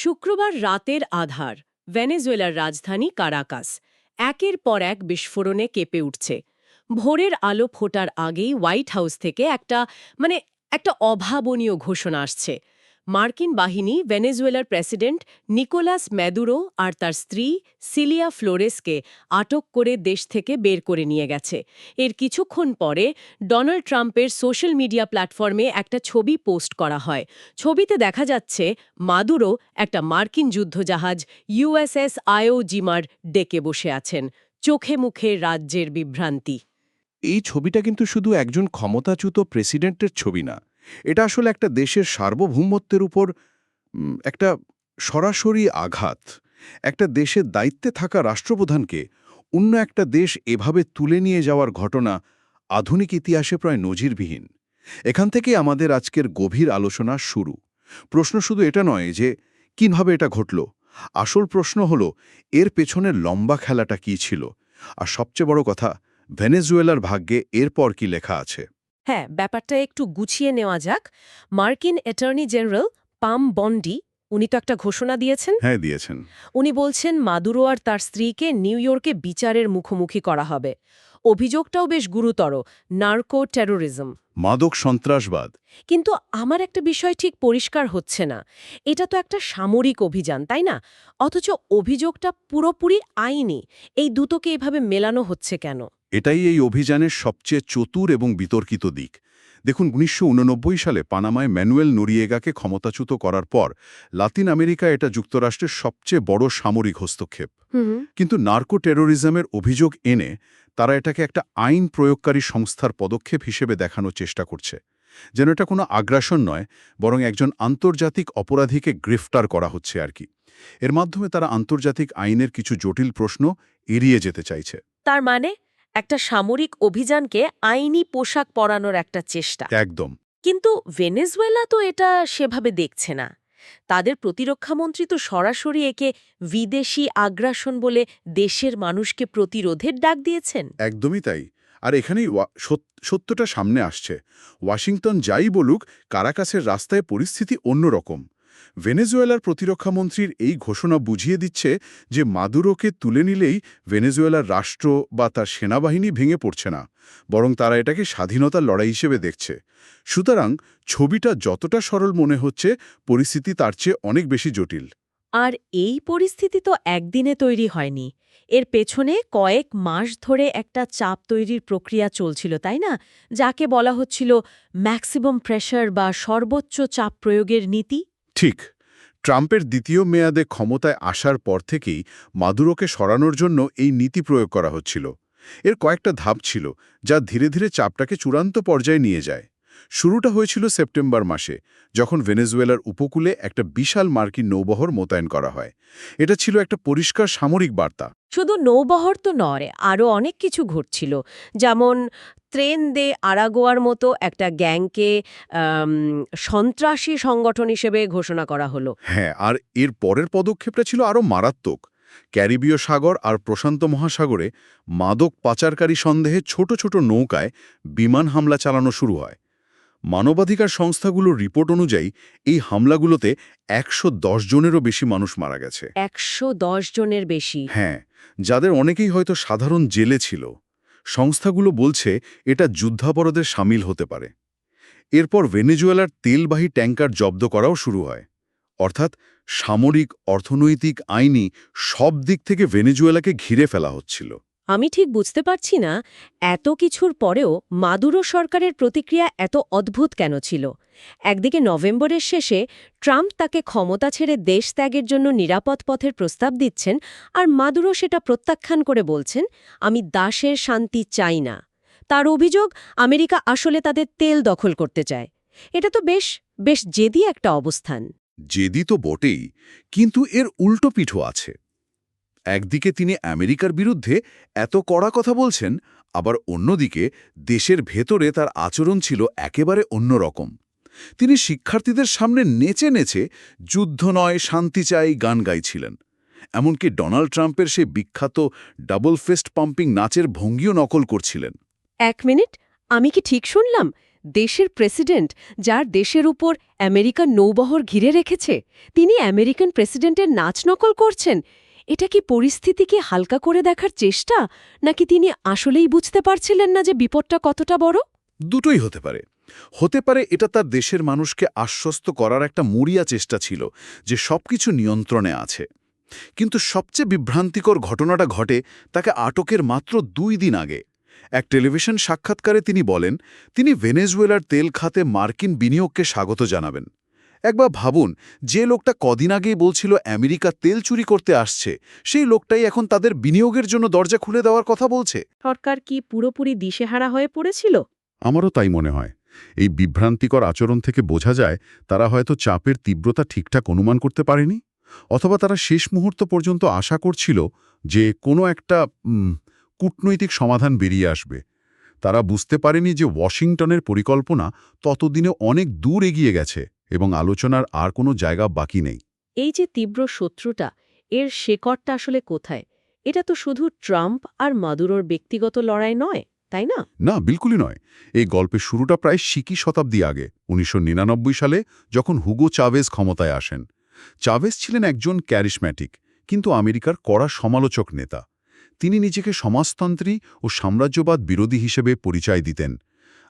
শুক্রবার রাতের আধার, ভেনেজুয়েলার রাজধানী কারাকাস। একের পর এক বিস্ফোরণে কেঁপে উঠছে। ভোরের আলো ফোটার আগেই হোয়াইট হাউস থেকে একটা মানে একটা অভাবনীয় ঘোষণা আসছে। মার্কিন বাহিনী ভেনেজুয়েলার প্রেসিডেন্ট নিকোলাস ম্যাদুরো আর তার স্ত্রী সিলিয়া ফ্লোরেসকে আটক করে দেশ থেকে বের করে নিয়ে গেছে। এর কিছুক্ষণ পরে ডোনাল্ড ট্রাম্পের সোশ্যাল মিডিয়া প্ল্যাটফর্মে একটা ছবি পোস্ট করা হয়। ছবিতে দেখা যাচ্ছে মাদুরো একটা মার্কিন যুদ্ধজাহাজ ইউএসএস আয়ো জিমার ডেকে বসে আছেন। চোখে মুখে রাজ্যের বিভ্রান্তি। এই ছবিটা কিন্তু শুধু একজন ক্ষমতাচ্যুত প্রেসিডেন্টের ছবি না এটা আসলে একটা দেশের সার্বভৌমত্বের উপর একটা সরাসরি আঘাত। একটা দেশের দায়িত্বে থাকা রাষ্ট্রপ্রধানকে অন্য একটা দেশ এভাবে তুলে নিয়ে যাওয়ার ঘটনা আধুনিক ইতিহাসে প্রায় নজিরবিহীন। এখান থেকে আমাদের আজকের গভীর আলোচনা শুরু। প্রশ্ন শুধু এটা নয় যে, কীভাবে এটা ঘটল? আসল প্রশ্ন হলো, এর পেছনের লম্বা খেলাটা কি ছিল? আর সবচেয়ে বড় কথা, ভেনেজুয়েলার ভাগ্যে এরপর কি লেখা আছে? হ্যাঁ ব্যাপারটা একটু গুছিয়ে নেওয়া যাক। মার্কিন অ্যাটর্নি জেনারেল পাম বন্ডি উনি তো একটা ঘোষণা দিয়েছেন। হ্যাঁ দিয়েছেন। উনি বলছেন মাদুরো আর তার স্ত্রীকে নিউ ইয়র্কে বিচারের মুখোমুখি করা হবে। অভিযোগটাও বেশ গুরুতর নার্কো টেরোরিজম। মাদক সন্ত্রাসবাদ। কিন্তু আমার একটা বিষয় ঠিক পরিষ্কার হচ্ছে না। এটা তো একটা সামরিক অভিযান তাই না? অথচ অভিযোগটা পুরোপুরি আইনি। এই দুটোকে এভাবে মেলানো হচ্ছে কেন? এটাই এই অভিযানের সবচেয়ে চতুর এবং বিতর্কিত দিক। দেখুন উনিশশো উননব্বই সালে পানামায় ম্যানুয়েল নোরিয়েগাকে ক্ষমতাচ্যুত করার পর লাতিন আমেরিকা এটা যুক্তরাষ্ট্রের সবচেয়ে বড় সামরিক হস্তক্ষেপ। কিন্তু নার্কো টেরোরিজমের অভিযোগ এনে তারা এটাকে একটা আইন প্রয়োগকারী সংস্থার পদক্ষেপ হিসেবে দেখানোর চেষ্টা করছে। যেন এটা কোনো আগ্রাসন নয় বরং একজন আন্তর্জাতিক অপরাধীকে গ্রেফতার করা হচ্ছে আর কি। এর মাধ্যমে তারা আন্তর্জাতিক আইনের কিছু জটিল প্রশ্ন এড়িয়ে যেতে চাইছে। তার মানে? একটা সামরিক অভিযানকে আইনি পোশাক পরানোর একটা চেষ্টা। একদম। কিন্তু ভেনেজুয়েলা তো এটা সেভাবে দেখছে না। তাদের প্রতিরক্ষামন্ত্রী তো সরাসরি একে বিদেশি আগ্রাসন বলে দেশের মানুষকে প্রতিরোধের ডাক দিয়েছেন। একদমই তাই। আর এখানেই সত্যটা সামনে আসছে। ওয়াশিংটন যাই বলুক কারাকাসের রাস্তায় পরিস্থিতি অন্যরকম। ভেনেজুয়েলার প্রতিরক্ষামন্ত্রীর এই ঘোষণা বুঝিয়ে দিচ্ছে যে মাদুরোকে তুলে নিলেই ভেনেজুয়েলার রাষ্ট্র বা তার সেনাবাহিনী ভেঙে পড়ছে না, বরং তারা এটাকে স্বাধীনতার লড়াই হিসেবে দেখছে। সুতরাং ছবিটা যতটা সরল মনে হচ্ছে, পরিস্থিতি তার চেয়ে অনেক বেশি জটিল। আর এই পরিস্থিতি তো একদিনে তৈরি হয়নি। এর পেছনে কয়েক মাস ধরে একটা চাপ তৈরির প্রক্রিয়া চলছিল, তাই না? যাকে বলা হচ্ছিল ম্যাক্সিমাম প্রেশার বা সর্বোচ্চ চাপ প্রয়োগের নীতি। ঠিক। ট্রাম্পের দ্বিতীয় মেয়াদে ক্ষমতায় আসার পর থেকেই মাদুরোকে সরানোর জন্য এই নীতি প্রয়োগ করা হচ্ছিল। এর কয়েকটা ধাপ ছিল, যা ধীরে ধীরে চাপটাকে চূড়ান্ত পর্যায়ে নিয়ে যায়। শুরুটা হয়েছিল সেপ্টেম্বর মাসে, যখন ভেনেজুয়েলার উপকূলে একটা বিশাল মার্কিন নৌবহর মোতায়েন করা হয়। এটা ছিল একটা পরিষ্কার সামরিক বার্তা। শুধু নৌবহর তো নয়, আরও অনেক কিছু ঘটছিল। যেমন ট্রেন দে আরাগোয়ার মতো একটা গ্যাংকে সন্ত্রাসী সংগঠন হিসেবে ঘোষণা করা হলো। হ্যাঁ আর এর পরের পদক্ষেপটা ছিল আরও মারাত্মক। ক্যারিবীয় সাগর আর প্রশান্ত মহাসাগরে মাদক পাচারকারী সন্দেহে ছোট ছোট নৌকায় বিমান হামলা চালানো শুরু হয়। মানবাধিকার সংস্থাগুলোর রিপোর্ট অনুযায়ী এই হামলাগুলোতে একশো দশ জনেরও বেশি মানুষ মারা গেছে। একশো দশ জনের বেশি। হ্যাঁ যাদের অনেকেই হয়তো সাধারণ জেলে ছিল। সংস্থাগুলো বলছে এটা যুদ্ধাপরাধে সামিল হতে পারে। এরপর ভেনেজুয়েলার তেলবাহী ট্যাঙ্কার জব্দ করাও শুরু হয়। অর্থাৎ সামরিক, অর্থনৈতিক আইনি সব দিক থেকে ভেনেজুয়েলাকে ঘিরে ফেলা হচ্ছিল। আমি ঠিক বুঝতে পারছি না, এত কিছুর পরেও মাদুরো সরকারের প্রতিক্রিয়া এত অদ্ভুত কেন ছিল? একদিকে নভেম্বরের শেষে ট্রাম্প তাকে ক্ষমতা ছেড়ে দেশ ত্যাগের জন্য নিরাপদ পথের প্রস্তাব দিচ্ছেন আর মাদুরো সেটা প্রত্যাখ্যান করে বলছেন, আমি দাসের শান্তি চাই না। তার অভিযোগ, আমেরিকা আসলে তাদের তেল দখল করতে চায়। এটা তো বেশ বেশ জেদি একটা অবস্থান। জেদি তো বটেই, কিন্তু এর উল্টো পিঠও আছে। একদিকে তিনি আমেরিকার বিরুদ্ধে এত কড়া কথা বলছেন, আবার অন্যদিকে দেশের ভেতরে তার আচরণ ছিল একেবারে অন্যরকম। তিনি শিক্ষার্থীদের সামনে নেচে নেচে যুদ্ধ নয়, শান্তি চাই গান গাইছিলেন। এমনকি ডোনাল্ড ট্রাম্পের সে বিখ্যাত ডাবল ফেস্ট পাম্পিং নাচের ভঙ্গিও নকল করছিলেন। এক মিনিট, আমি কি ঠিক শুনলাম? দেশের প্রেসিডেন্ট, যার দেশের উপর আমেরিকান নৌবহর ঘিরে রেখেছে, তিনি আমেরিকান প্রেসিডেন্টের নাচ নকল করছেন? এটা কি পরিস্থিতিকে হালকা করে দেখার চেষ্টা, নাকি তিনি আসলেই বুঝতে পারছিলেন না যে বিপদটা কতটা বড়? দুটোই হতে পারে। হতে পারে এটা তার দেশের মানুষকে আশ্বস্ত করার একটা মরিয়া চেষ্টা ছিল, যে সবকিছু নিয়ন্ত্রণে আছে। কিন্তু সবচেয়ে বিভ্রান্তিকর ঘটনাটা ঘটে তাকে আটকের মাত্র দুই দিন আগে। এক টেলিভিশন সাক্ষাৎকারে তিনি বলেন, তিনি ভেনেজুয়েলার তেল খাতে মার্কিন বিনিয়োগকে স্বাগত জানাবেন। একবার ভাবুন যে লোকটা কদিন আগেই বলছিল আমেরিকা তেল চুরি করতে আসছে সেই লোকটাই এখন তাদের বিনিয়োগের জন্য দরজা খুলে দেওয়ার কথা বলছে। সরকার কি পুরোপুরি দিশেহারা হয়ে পড়েছিল? আমারও তাই মনে হয়। এই বিভ্রান্তিকর আচরণ থেকে বোঝা যায় তারা হয়তো চাপের তীব্রতা ঠিকঠাক অনুমান করতে পারেনি অথবা তারা শেষ মুহূর্ত পর্যন্ত আশা করছিল যে কোনো একটা কূটনৈতিক সমাধান বেরিয়ে আসবে। তারা বুঝতে পারেনি যে ওয়াশিংটনের পরিকল্পনা ততদিনে অনেক দূর এগিয়ে গেছে। এবং আলোচনার আর কোনো জায়গা বাকি নেই। এই যে তীব্র শত্রুটা এর শেকড়টা আসলে কোথায়? এটা তো শুধু ট্রাম্প আর মাদুরোর ব্যক্তিগত লড়াই নয় তাই না? না বিলকুলই নয়। এই গল্পের শুরুটা প্রায় সিকি শতাব্দী আগে উনিশশো নিরানব্বই সালে যখন হুগো চাভেজ ক্ষমতায় আসেন। চাভেজ ছিলেন একজন ক্যারিশম্যাটিক কিন্তু আমেরিকার কড়া সমালোচক নেতা। তিনি নিজেকে সমাজতন্ত্রী ও সাম্রাজ্যবাদ বিরোধী হিসেবে পরিচয় দিতেন।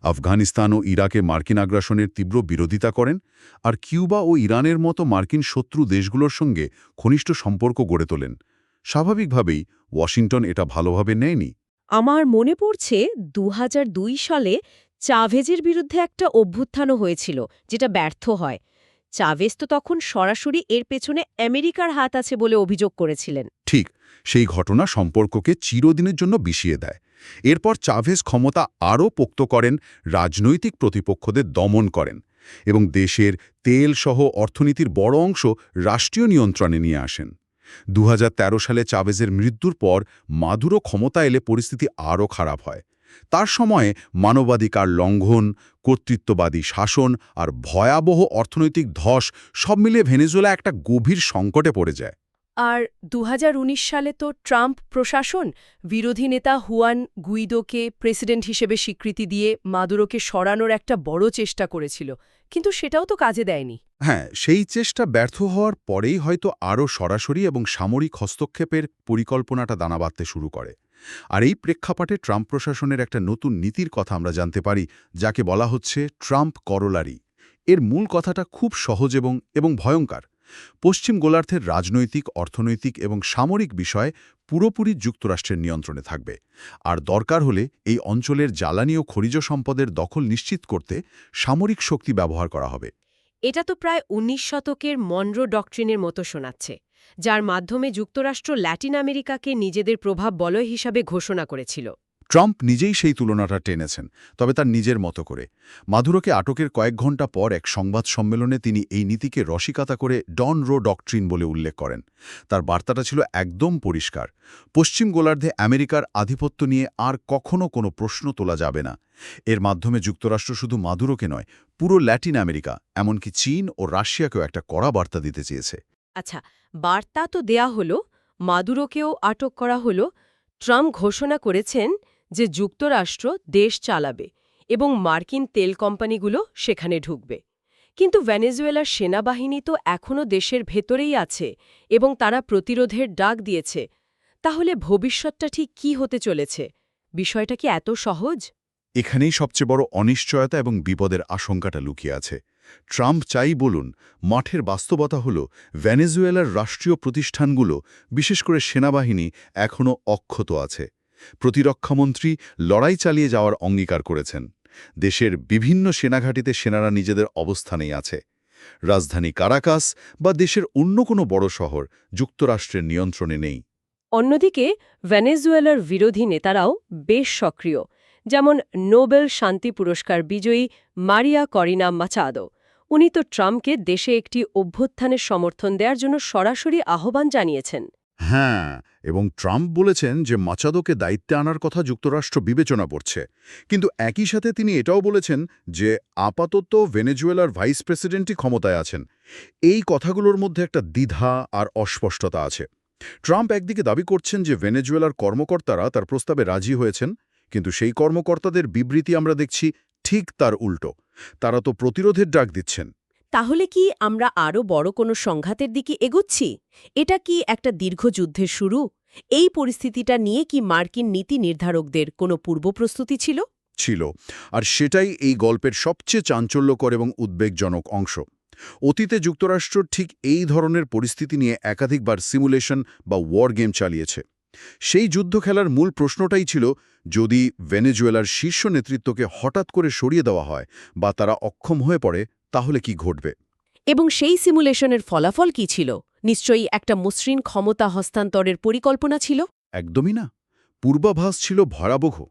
আফগানিস্তান ও ইরাকে মার্কিন আগ্রাসনের তীব্র বিরোধিতা করেন আর কিউবা ও ইরানের মতো মার্কিন শত্রু দেশগুলোর সঙ্গে ঘনিষ্ঠ সম্পর্ক গড়ে তোলেন। স্বাভাবিকভাবেই ওয়াশিংটন এটা ভালোভাবে নেয়নি। আমার মনে পড়ছে দু হাজার দুই সালে চাভেজের বিরুদ্ধে একটা অভ্যুত্থানও হয়েছিল যেটা ব্যর্থ হয়। চাভেজ তো তখন সরাসরি এর পেছনে আমেরিকার হাত আছে বলে অভিযোগ করেছিলেন। ঠিক সেই ঘটনা সম্পর্ককে চিরদিনের জন্য বিষিয়ে দেয়। এরপর চাভেজ ক্ষমতা আরও পোক্ত করেন, রাজনৈতিক প্রতিপক্ষদের দমন করেন এবং দেশের তেল সহ অর্থনীতির বড় অংশ রাষ্ট্রীয় নিয়ন্ত্রণে নিয়ে আসেন। দু হাজার তেরো সালে চাভেজের মৃত্যুর পর মাদুরো ক্ষমতা এলে পরিস্থিতি আরও খারাপ হয়। তার সময়ে মানবাধিকার লঙ্ঘন, কর্তৃত্ববাদী শাসন আর ভয়াবহ অর্থনৈতিক ধস সব মিলিয়ে ভেনেজুয়েলা একটা গভীর সংকটে পড়ে যায়। আর দু হাজার উনিশ সালে তো ট্রাম্প প্রশাসন বিরোধী নেতা হুয়ান গুইদোকে প্রেসিডেন্ট হিসেবে স্বীকৃতি দিয়ে মাদুরোকে সরানোর একটা বড় চেষ্টা করেছিল, কিন্তু সেটাও তো কাজে দেয়নি। হ্যাঁ সেই চেষ্টা ব্যর্থ হওয়ার পরেই হয়তো আরও সরাসরি এবং সামরিক হস্তক্ষেপের পরিকল্পনাটা দানা বাঁধতে শুরু করে। আর এই প্রেক্ষাপটে ট্রাম্প প্রশাসনের একটা নতুন নীতির কথা আমরা জানতে পারি, যাকে বলা হচ্ছে ট্রাম্প করলারি। এর মূল কথাটা খুব সহজ এবং এবং ভয়ঙ্কর। পশ্চিম গোলার্ধের রাজনৈতিক, অর্থনৈতিক এবং সামরিক বিষয় পুরোপুরি যুক্তরাষ্ট্রের নিয়ন্ত্রণে থাকবে। আর দরকার হলে এই অঞ্চলের জ্বালানি ও খনিজ সম্পদের দখল নিশ্চিত করতে সামরিক শক্তি ব্যবহার করা হবে। এটা তো প্রায় উনিশ শতকের মনরো ডকট্রিনের মতো শোনাচ্ছে, যার মাধ্যমে যুক্তরাষ্ট্র ল্যাটিন আমেরিকাকে নিজেদের প্রভাব বলয় হিসাবে ঘোষণা করেছিল। ট্রাম্প নিজেই সেই তুলনাটা টেনেছেন, তবে তার নিজের মতো করে। মাদুরোকে আটকের কয়েক ঘণ্টা পর এক সংবাদ সম্মেলনে তিনি এই নীতিকে রসিকতা করে ডন রো ডকট্রিন বলে উল্লেখ করেন। তার বার্তাটা ছিল একদম পরিষ্কার। পশ্চিম গোলার্ধে আমেরিকার আধিপত্য নিয়ে আর কখনো কোনো প্রশ্ন তোলা যাবে না। এর মাধ্যমে যুক্তরাষ্ট্র শুধু মাদুরোকে নয়, পুরো ল্যাটিন আমেরিকা, এমনকি চীন ও রাশিয়াকেও একটা কড়া বার্তা দিতে চেয়েছে। আচ্ছা বার্তা তো দেয়া হলো, মাদুরোকেও আটক করা হলো, ট্রাম্প ঘোষণা করেছেন যে যুক্তরাষ্ট্র দেশ চালাবে এবং মার্কিন তেল কোম্পানিগুলো সেখানে ঢুকবে। কিন্তু ভেনেজুয়েলার সেনাবাহিনী তো এখনও দেশের ভেতরেই আছে এবং তারা প্রতিরোধের ডাক দিয়েছে। তাহলে ভবিষ্যৎটা ঠিক কি হতে চলেছে? বিষয়টা কি এত সহজ? এখানেই সবচেয়ে বড় অনিশ্চয়তা এবং বিপদের আশঙ্কাটা লুকিয়ে আছে। ট্রাম্প চাই বলুন, মাঠের বাস্তবতা হল ভেনেজুয়েলার রাষ্ট্রীয় প্রতিষ্ঠানগুলো, বিশেষ করে সেনাবাহিনী, এখনও অক্ষত আছে। প্রতিরক্ষামন্ত্রী লড়াই চালিয়ে যাওয়ার অঙ্গীকার করেছেন। দেশের বিভিন্ন সেনাঘাটিতে সেনারা নিজেদের অবস্থানেই আছে। রাজধানী কারাকাস বা দেশের অন্য কোনো বড় শহর যুক্তরাষ্ট্রের নিয়ন্ত্রণে নেই। অন্যদিকে ভেনেজুয়েলার বিরোধী নেতারাও বেশ সক্রিয় যেমন নোবেল শান্তি পুরস্কার বিজয়ী মারিয়া করিনা মাচাদো। উনি তো ট্রাম্পকে দেশে একটি অভ্যুত্থানের সমর্থন দেওয়ার জন্য সরাসরি আহ্বান জানিয়েছেন। হ্যাঁ এবং ট্রাম্প বলেছেন যে মাচাদোকে দায়িত্বে আনার কথা যুক্তরাষ্ট্র বিবেচনা করছে। কিন্তু একই সাথে তিনি এটাও বলেছেন যে আপাতত ভেনেজুয়েলার ভাইস প্রেসিডেন্টই ক্ষমতায় আছেন। এই কথাগুলোর মধ্যে একটা দ্বিধা আর অস্পষ্টতা আছে। ট্রাম্প একদিকে দাবি করছেন যে ভেনেজুয়েলার কর্মকর্তারা তার প্রস্তাবে রাজি হয়েছেন, কিন্তু সেই কর্মকর্তাদের বিবৃতি আমরা দেখছি ঠিক তার উল্টো। তারা তো প্রতিরোধের ডাক দিচ্ছেন। তাহলে কি আমরা আরও বড় কোনো সংঘাতের দিকে এগুচ্ছি? এটা কি একটা দীর্ঘ যুদ্ধের শুরু? এই পরিস্থিতিটা নিয়ে কি মার্কিন নীতি নির্ধারকদের কোনো পূর্বপ্রস্তুতি ছিল? ছিল, আর সেটাই এই গল্পের সবচেয়ে চাঞ্চল্যকর এবং উদ্বেগজনক অংশ। অতীতে যুক্তরাষ্ট্র ঠিক এই ধরনের পরিস্থিতি নিয়ে একাধিকবার সিমুলেশন বা ওয়ার গেম চালিয়েছে। সেই যুদ্ধ খেলার মূল প্রশ্নটাই ছিল, যদি ভেনেজুয়েলার শীর্ষ নেতৃত্বকে হঠাৎ করে সরিয়ে দেওয়া হয় বা তারা অক্ষম হয়ে পড়ে তাহলে কি ঘটবে? এবং সেই সিমুলেশনের ফলাফল কি ছিল? নিশ্চয়ই একটা মসৃণ ক্ষমতা হস্তান্তরের পরিকল্পনা ছিল? একদমই না। পূর্বাভাস ছিল ভয়াবহ।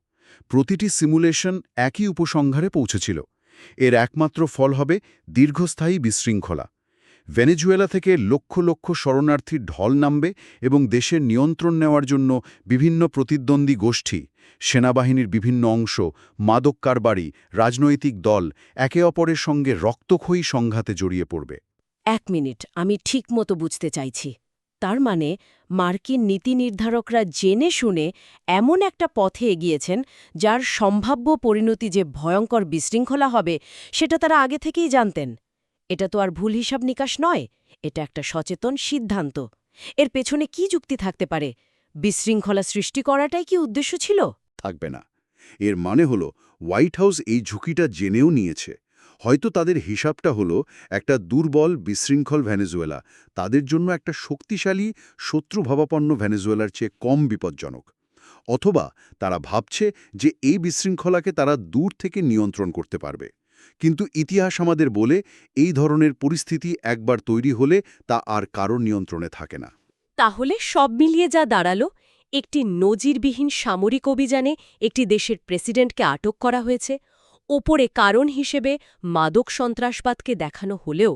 প্রতিটি সিমুলেশন একই উপসংহারে পৌঁছেছিল। এর একমাত্র ফল হবে দীর্ঘস্থায়ী বিশৃঙ্খলা। ভেনেজুয়েলা থেকে লক্ষ লক্ষ শরণার্থীর ঢল নামবে এবং দেশের নিয়ন্ত্রণ নেওয়ার জন্য বিভিন্ন প্রতিদ্বন্দ্বী গোষ্ঠী, সেনাবাহিনীর বিভিন্ন অংশ, মাদক কারবারি, রাজনৈতিক দল একে অপরের সঙ্গে রক্তক্ষয়ী সংঘাতে জড়িয়ে পড়বে। এক মিনিট, আমি ঠিকমতো বুঝতে চাইছি। তার মানে মার্কিন নীতি নির্ধারকরা জেনে শুনে এমন একটা পথে এগিয়েছেন যার সম্ভাব্য পরিণতি যে ভয়ঙ্কর বিশৃঙ্খলা হবে, সেটা তারা আগে থেকেই জানতেন। এটা তো আর ভুল হিসাব নিকাশ নয়, এটা একটা সচেতন সিদ্ধান্ত। এর পেছনে কি যুক্তি থাকতে পারে? বিশৃঙ্খলা সৃষ্টি করাটাই কি উদ্দেশ্য ছিল? থাকবে না। এর মানে হলো, হোয়াইট হাউস এই ঝুঁকিটা জেনেও নিয়েছে। হয়তো তাদের হিসাবটা হলো, একটা দুর্বল, বিশৃঙ্খল ভেনেজুয়েলা। তাদের জন্য একটা শক্তিশালী, শত্রুভাবাপন্ন ভেনেজুয়েলার চেয়ে কম বিপজ্জনক। অথবা তারা ভাবছে যে এই বিশৃঙ্খলাকে তারা দূর থেকে নিয়ন্ত্রণ করতে পারবে। কিন্তু ইতিহাস আমাদের বলে এই ধরনের পরিস্থিতি একবার তৈরি হলে তা আর কারও নিয়ন্ত্রণে থাকে না। তাহলে সব মিলিয়ে যা দাঁড়াল, একটি নজিরবিহীন সামরিক অভিযানে একটি দেশের প্রেসিডেন্টকে আটক করা হয়েছে। ওপরে কারণ হিসেবে মাদক সন্ত্রাসবাদকে দেখানো হলেও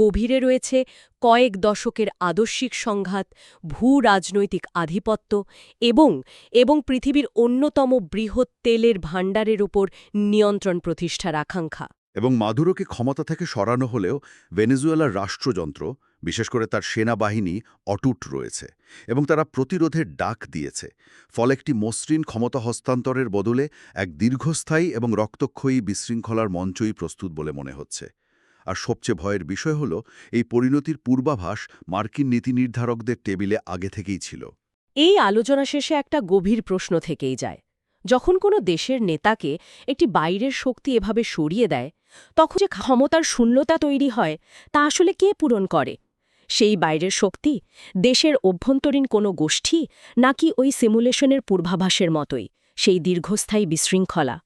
গভীরে রয়েছে কয়েক দশকের আদর্শিক সংঘাত, ভূ রাজনৈতিক আধিপত্য এবং এবং পৃথিবীর অন্যতম বৃহৎ তেলের ভাণ্ডারের ওপর নিয়ন্ত্রণ প্রতিষ্ঠার আকাঙ্ক্ষা। এবং মাদুরোকে ক্ষমতা থেকে সরানো হলেও ভেনেজুয়েলার রাষ্ট্রযন্ত্র, বিশেষ করে তার সেনাবাহিনী, অটুট রয়েছে এবং তারা প্রতিরোধের ডাক দিয়েছে, ফলে একটি মসৃণ ক্ষমতা হস্তান্তরের বদলে এক দীর্ঘস্থায়ী এবং রক্তক্ষয়ী বিশৃঙ্খলার মঞ্চই প্রস্তুত বলে মনে হচ্ছে। আর সবচেয়ে ভয়ের বিষয় হল, এই পরিণতির পূর্বাভাস মার্কিন নীতি নির্ধারকদের টেবিলে আগে থেকেই ছিল। এই আলোচনা শেষে একটা গভীর প্রশ্ন থেকেই যায়। যখন কোনো দেশের নেতাকে একটি বাইরের শক্তি এভাবে সরিয়ে দেয়, তখন যে ক্ষমতার শূন্যতা তৈরি হয়, তা আসলে কে পূরণ করে? সেই বাইরের শক্তি, দেশের অভ্যন্তরীণ কোনো গোষ্ঠী, নাকি ওই সিমুলেশনের পূর্বাভাসের মতোই, সেই দীর্ঘস্থায়ী বিশৃঙ্খলা?